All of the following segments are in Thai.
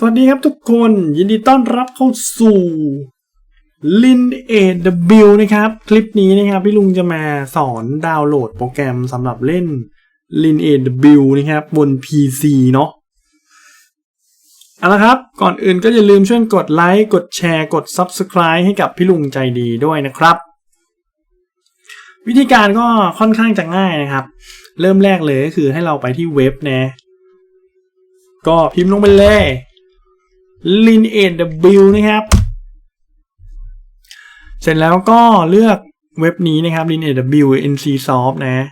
สวัสดีครับทุกคนยินดีต้อนรับเข้าสู่ Lin AW นะครับ คลิปนี้นะครับ พี่ลุงจะมาสอนดาวน์โหลดโปรแกรมสำหรับเล่น Lin AW นะครับ บน PC เนาะเอาละครับ ก่อนอื่นก็อย่าลืมช่วยกดไลค์ กดแชร์ กด Subscribe ให้กับพี่ลุงใจดีด้วยนะครับ วิธีการก็ค่อนข้างจะง่ายนะครับ เริ่มแรกเลยก็คือให้เราไปที่เว็บนะ ก็พิมพ์ลงไปเลย lin w นะครับ เสร็จแล้วก็เลือกเว็บนี้นะครับ lin w nc-soft นะ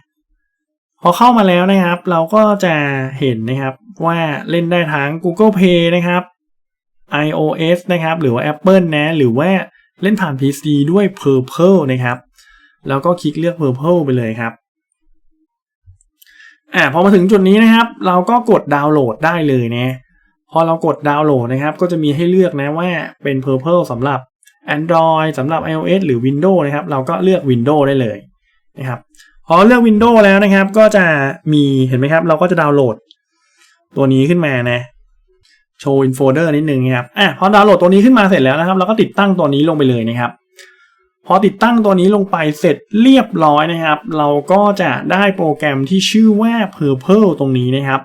พอเข้ามาแล้วนะครับ เราก็จะเห็นนะครับว่าเล่นได้ทั้ง Google Play นะครับ iOS นะครับ หรือว่า Apple นะ หรือว่าเล่นผ่าน PC ด้วย Purple นะครับ แล้วก็คลิกเลือก Purple ไปเลยครับอ่าพอมาถึงจุดนี้นะครับ เราก็กดดาวน์โหลดได้เลยนะ พอเรากดดาวน์โหลดนะครับ ก็จะมีให้เลือกนะว่าเป็น Purple สำหรับ Android สำหรับ iOS หรือ Windows นะครับ เราก็เลือก Windows ได้เลยนะครับ พอเลือก Windows แล้วนะครับ ก็จะมีเห็นไหมครับ เราก็จะดาวน์โหลด ตัวนี้ขึ้นมานะโชว์ in folder นิดนึงนะครับอะพอดาวน์โหลดตัวนี้ขึ้นมาเสร็จแล้วนะครับ เราก็ติดตั้งตัวนี้ลงไปเลยนะครับ พอติดตั้งตัวนี้ลงไปเสร็จเรียบร้อยนะครับ เราก็จะได้โปรแกรมที่ชื่อว่า Purple ตรงนี้นะครับ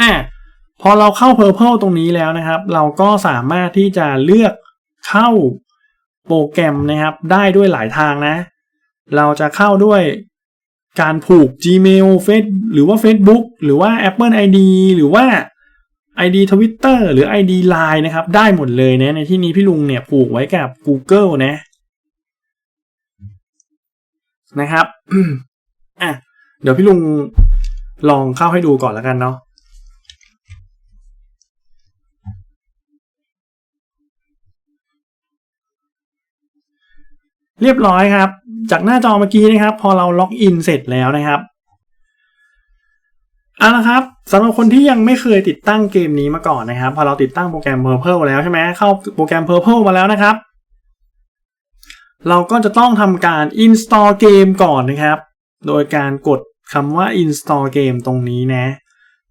อะพอเราเข้า Purple ตรงนี้แล้วนะครับ เราก็สามารถที่จะเลือกเข้าโปรแกรมนะครับ ได้ด้วยหลายทางนะ เราจะเข้าด้วยการผูก Gmail Face หรือว่า Facebook หรือว่า Apple ID หรือว่า ID Twitter หรือ ID Line นะครับ ได้หมดเลยนะในที่นี้พี่ลุงเนี่ยผูกไว้กับ Google นะนะครับอะเดี๋ยวพี่ลุงลองเข้าให้ดูก่อนแล้วกันเนาะ เรียบร้อยครับ จากหน้าจอเมื่อกี้นะครับ พอเราล็อกอินเสร็จแล้วนะครับเอาละครับสำหรับคนที่ยังไม่เคยติดตั้งเกมนี้มาก่อนนะครับ พอเราติดตั้งโปรแกรม Purple แล้วใช่ไหมเข้าโปรแกรม Purple มาแล้วนะครับ เราก็จะต้องทำการ install เกมก่อนนะครับ โดยการกดคำว่า install เกมตรงนี้นะ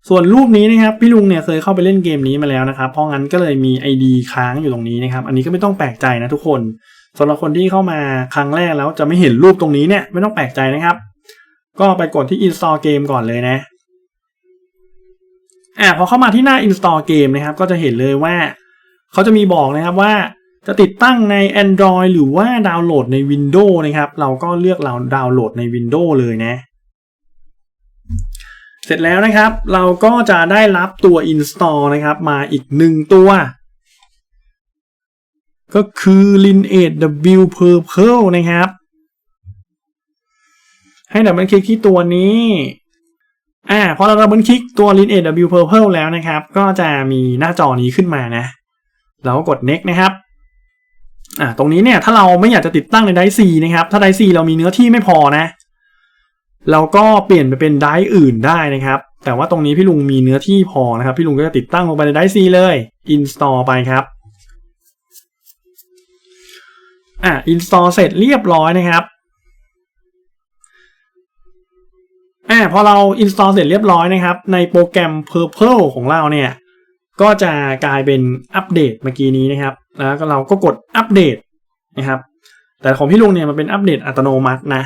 ส่วนรูปนี้นะครับ พี่ลุงเนี่ยเคยเข้าไปเล่นเกมนี้มาแล้วนะครับ เพราะงั้นก็เลยมี ID ค้างอยู่ตรงนี้นะครับ อันนี้ก็ไม่ต้องแปลกใจนะทุกคน สำหรับคนที่เข้ามาครั้งแรกแล้วจะไม่เห็นรูปตรงนี้เนี่ยไม่ต้องแปลกใจนะครับ ก็ไปกดที่ install เกมก่อนเลยนะอ่าพอเข้ามาที่หน้า install เกมนะครับ ก็จะเห็นเลยว่าเขาจะมีบอกนะครับว่าจะติดตั้งใน Android หรือว่าดาวน์โหลดใน Windows นะครับ เราก็เลือกเราดาวน์โหลดใน Windows เลยนะ เสร็จแล้วนะครับ เราก็จะได้รับตัว install นะครับ มาอีกหนึ่งตัว ก็คือ Lineage W Purple นะครับ ให้ดับเบิลคลิกที่ตัวนี้อ่าพอเราดับเบิลคลิกตัว Lineage W Purple แล้วนะครับ ก็จะมีหน้าจอนี้ขึ้นมานะเราก็กด next นะครับอ่าตรงนี้เนี่ยถ้าเราไม่อยากจะติดตั้งในไดซีนะครับ ถ้าไดซีเรามีเนื้อที่ไม่พอนะ เราก็เปลี่ยนไปเป็นไดอื่นได้นะครับ แต่ว่าตรงนี้พี่ลุงมีเนื้อที่พอนะครับ พี่ลุงก็จะติดตั้งลงไปในไดซีเลย install ไปครับ อะ install เสร็จเรียบร้อยนะครับอ่าพอเรา install เสร็จเรียบร้อยนะครับ ในโปรแกรม Purple ของเราเนี่ย ก็จะกลายเป็นอัปเดตเมื่อกี้นี้นะครับ แล้วก็เราก็กดอัปเดตนะครับ แต่ของพี่ลุงเนี่ยมันเป็นอัปเดตอัตโนมัตินะ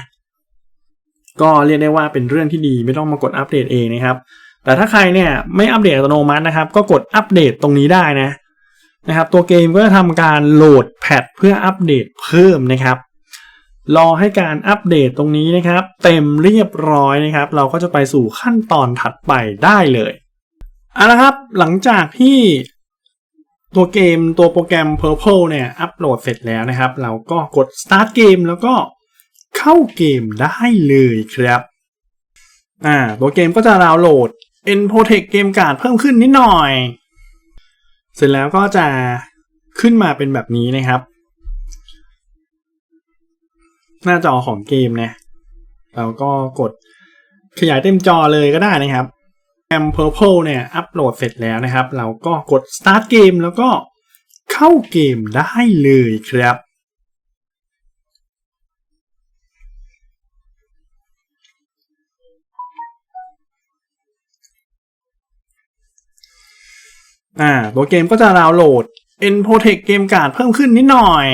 ก็เรียกได้ว่าเป็นเรื่องที่ดีไม่ต้องมากดอัปเดตเองนะครับ แต่ถ้าใครเนี่ยไม่อัปเดตอัตโนมัตินะครับ ก็กดอัปเดตตรงนี้ได้นะ นะครับตัวเกมก็จะทำการโหลดแพทเพื่ออัปเดตเพิ่มนะครับ รอให้การอัปเดตตรงนี้นะครับ เต็มเรียบร้อยนะครับ เราก็จะไปสู่ขั้นตอนถัดไปได้เลยเอาละครับหลังจากที่ตัวเกมตัวโปรแกรม Purple เนี่ยอัปโหลดเสร็จแล้วนะครับ เราก็กด start เกมแล้วก็เข้าเกมได้เลยครับอ่าตัวเกมก็จะดาวน์โหลด e n p o t e c เกมการ์ดเพิ่มขึ้นนิดหน่อย เสร็จแล้วก็จะขึ้นมาเป็นแบบนี้นะครับ หน้าจอของเกมเนี่ยเราก็กดขยายเต็มจอเลยก็ได้นะครับแอม Purple เนี่ยอัปโหลดเสร็จแล้วนะครับ เราก็กด start เกมแล้วก็เข้าเกมได้เลยครับ อ่า ตัวเกมก็จะดาวน์โหลด e n p r o t e c t เกมการ์ดเพิ่มขึ้นนิดหน่อย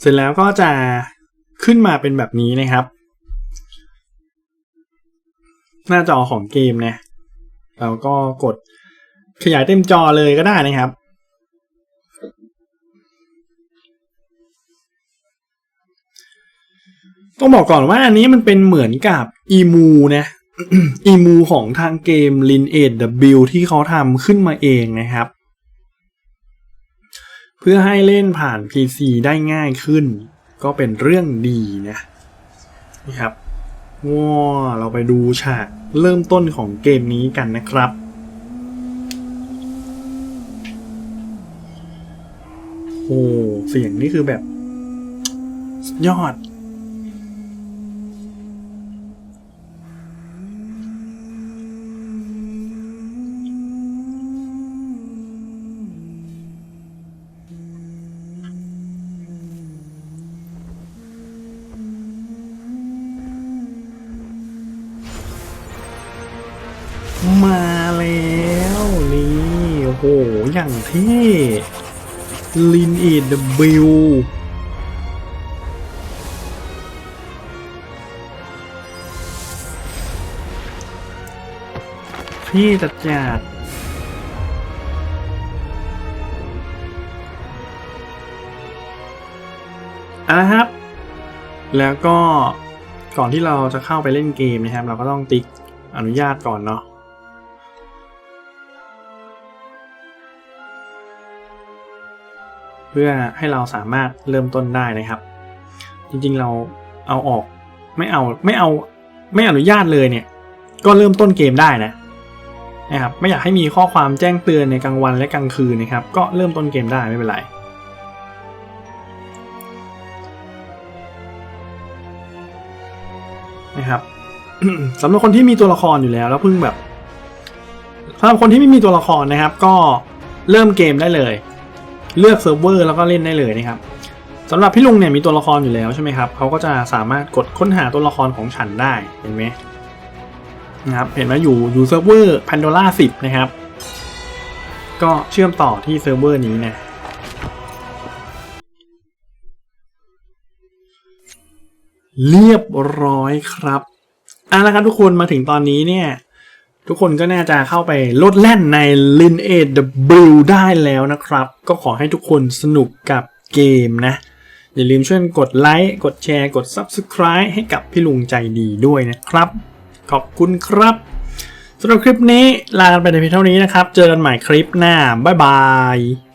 เสร็จแล้วก็จะขึ้นมาเป็นแบบนี้นะครับ หน้าจอของเกมเนี่ยเราก็กดขยายเต็มจอเลยก็ได้นะครับ ต้องบอกก่อนว่าอันนี้มันเป็นเหมือนกับอีมูนะอีมูของทางเกม l i n a W ที่เขาทำขึ้นมาเองนะครับ เพื่อให้เล่นผ่าน PC ได้ง่ายขึ้น ก็เป็นเรื่องดีนะนะครับว้าเราไปดูฉากเริ่มต้นของเกมนี้กันนะครับโอ้เสียงนี่คือแบบยอด โอ้โห อย่างเท่ลินอ็ดบิวพี่จัดจัดอะนะครับ แล้วก็ก่อนที่เราจะเข้าไปเล่นเกมนะครับ เราก็ต้องติ๊กอนุญาตก่อนเนาะ เพื่อให้เราสามารถเริ่มต้นได้นะครับ จริงๆเราเอาออกไม่เอาไม่เอาไม่อนุญาตเลยเนี่ย ก็เริ่มต้นเกมได้นะนะครับไม่อยากให้มีข้อความแจ้งเตือนในกลางวันและกลางคืนนะครับ ก็เริ่มต้นเกมได้ไม่เป็นไรนะครับสำหรับคนที่มีตัวละครอยู่แล้ว แล้วเพิ่งแบบสำหรับคนที่ไม่มีตัวละครนะครับ ก็เริ่มเกมได้เลย เลือกเซิร์ฟเวอร์แล้วก็เล่นได้เลยนะครับสำหรับพี่ลุงเนี่ยมีตัวละครอยู่แล้วใช่ไหมครับเขาก็จะสามารถกดค้นหาตัวละครของฉันได้เห็นไหมนะครับเห็นไหมอยู่อยู่เซิร์ฟเวอร์พันโดล่าสิบนะครับ ก็เชื่อมต่อที่เซิร์ฟเวอร์นี้นะเรียบร้อยครับอะแล้วครับทุกคนมาถึงตอนนี้เนี่ย ทุกคนก็น่าจะเข้าไปลดแล่นใน l i n a W ได้แล้วนะครับ ก็ขอให้ทุกคนสนุกกับเกมนะ อย่าลืมช่วยกดไลค์กดแชร์กด Subscribe ให้กับพี่ลุงใจดีด้วยนะครับ ขอบคุณครับสำหรับคลิปนี้ลากันไปในเพียงเท่านี้นะครับ เจอกันใหม่คลิปหน้า บ๊ายบาย